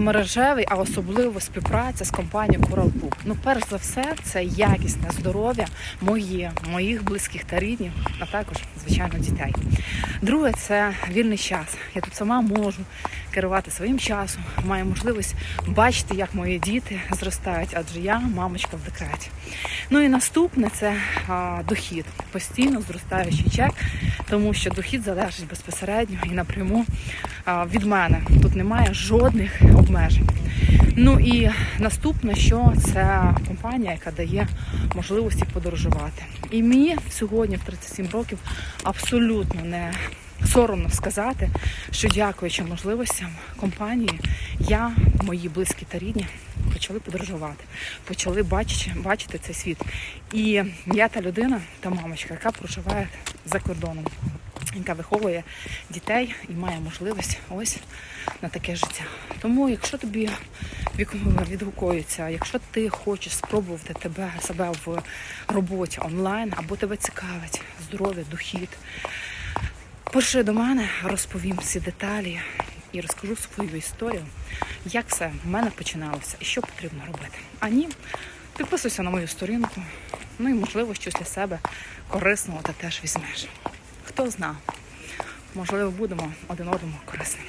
Мережевий, а особливо співпраця з компанією Coral Book. Ну, перш за все, це якісне здоров'я моє, моїх близьких та рідних, а також, звичайно, дітей. Друге, це вільний час. Я тут сама можу керувати своїм часом, маю можливість бачити, як мої діти зростають, адже я мамочка в декреті. Ну і наступне це а, дохід, постійно зростаючий чек, тому що дохід залежить безпосередньо і напряму а, від мене. Тут немає жодних обмежень. Ну і наступне, що це компанія, яка дає можливості подорожувати. І мені сьогодні, в 37 років, абсолютно не соромно сказати, що дякуючи можливостям компанії, я, мої близькі та рідні почали подорожувати, почали бачити, бачити цей світ. І я та людина, та мамочка, яка проживає за кордоном, яка виховує дітей і має можливість ось на таке життя. Тому, якщо тобі відгукується, якщо ти хочеш спробувати тебе себе в роботі онлайн, або тебе цікавить здоров'я, дохід, пиши до мене, розповім всі деталі і розкажу свою історію, як все в мене починалося і що потрібно робити. А ні, підписуйся на мою сторінку, ну і можливо щось для себе корисного ти теж візьмеш. Хто зна, можливо, будемо один одному корисним.